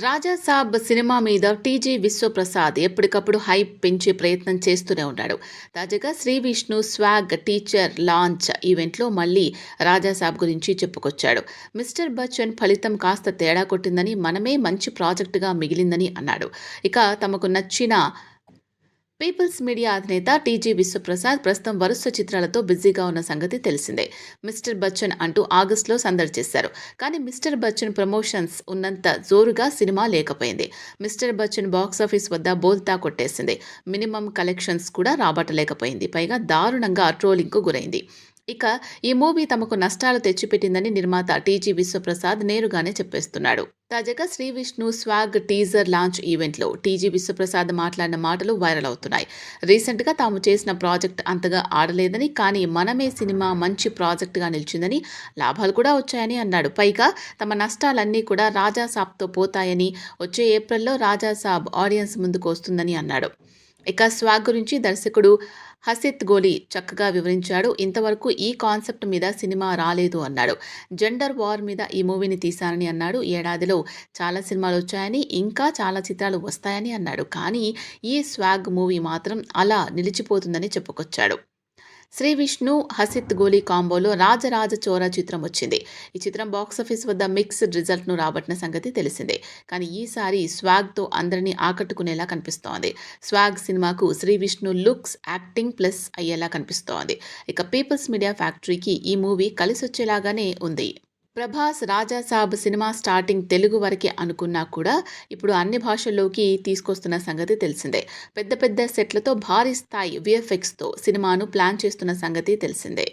రాజా Saab cinema మీద TG Vishwaprasad ఎప్పటికప్పుడు hype పెంచే ప్రయత్నం చేస్తూనే ఉన్నాడు. తాజాగా Sri Vishnu Swag teaser launch ఈవెంట్లో మళ్ళీ రాజా సాబ్ గురించి చెప్పుకొచ్చాడు. మిస్టర్ బచ్చన్ ఫలితం కాస్త తేడా కొట్టిందని మనమే మంచి ప్రాజెక్టుగా మిగిలిందని అన్నాడు. ఇక తమకు నచ్చిన పీపుల్స్ మీడియా అధినేత టీజీ విశ్వప్రసాద్ ప్రస్తుతం వరుస చిత్రాలతో బిజీగా ఉన్న సంగతి తెలిసిందే. మిస్టర్ బచ్చన్ అంటూ ఆగస్టులో సందడి చేశారు. కానీ మిస్టర్ బచ్చన్ ప్రమోషన్స్ ఉన్నంత జోరుగా సినిమా లేకపోయింది. మిస్టర్ బచ్చన్ బాక్సాఫీస్ వద్ద బోల్తా కొట్టేసింది. మినిమం కలెక్షన్స్ కూడా రాబట్టలేకపోయింది. పైగా దారుణంగా ట్రోలింగ్కు గురైంది. ఇక ఈ మూవీ తమకు నష్టాలు తెచ్చిపెట్టిందని నిర్మాత టీజీ విశ్వప్రసాద్ నేరుగానే చెప్పేస్తున్నాడు. తాజాగా Sri Vishnu Swag teaser launch ఈవెంట్లో టీజీ విశ్వప్రసాద్ మాట్లాడిన మాటలు వైరల్ అవుతున్నాయి. రీసెంట్గా తాము చేసిన ప్రాజెక్ట్ అంతగా ఆడలేదని కానీ మనమే సినిమా మంచి ప్రాజెక్టుగా నిలిచిందని లాభాలు కూడా వచ్చాయని అన్నాడు. పైగా తమ నష్టాలన్నీ కూడా రాజాసాబ్తో పోతాయని వచ్చే ఏప్రిల్లో రాజాసాబ్ ఆడియన్స్ ముందుకు వస్తుందని అన్నాడు. ఇక స్వాగ్ గురించి దర్శకుడు హసిత్ గోలి చక్కగా వివరించాడు. ఇంతవరకు ఈ కాన్సెప్ట్ మీద సినిమా రాలేదు అన్నాడు. జెండర్ వార్ మీద ఈ మూవీని తీశానని అన్నాడు. ఏడాదిలో చాలా సినిమాలు వచ్చాయని ఇంకా చాలా చిత్రాలు వస్తాయని అన్నాడు. కానీ ఈ స్వాగ్ మూవీ మాత్రం అలా నిలిచిపోతుందని చెప్పుకొచ్చాడు. శ్రీ విష్ణు హసిత్ గోలీ కాంబోలో రాజరాజ చోర చిత్రం వచ్చింది. ఈ చిత్రం బాక్సాఫీస్ వద్ద మిక్స్డ్ రిజల్ట్ను రాబట్టిన సంగతి తెలిసిందే. కానీ ఈసారి స్వాగ్తో అందరినీ ఆకట్టుకునేలా కనిపిస్తోంది. స్వాగ్ సినిమాకు Sri Vishnu looks acting plus అయ్యేలా కనిపిస్తోంది. ఇక పీపుల్స్ మీడియా ఫ్యాక్టరీకి ఈ మూవీ కలిసొచ్చేలాగానే ఉంది. ప్రభాస్ రాజా సాబ్ సినిమా స్టార్టింగ్ తెలుగు వరకే అనుకున్నా కూడా ఇప్పుడు అన్ని భాషల్లోకి తీసుకొస్తున్న సంగతి తెలిసిందే. పెద్ద పెద్ద సెట్లతో భారీ స్థాయి విఎఫ్ఎక్స్తో సినిమాను ప్లాన్ చేస్తున్న సంగతి తెలిసిందే.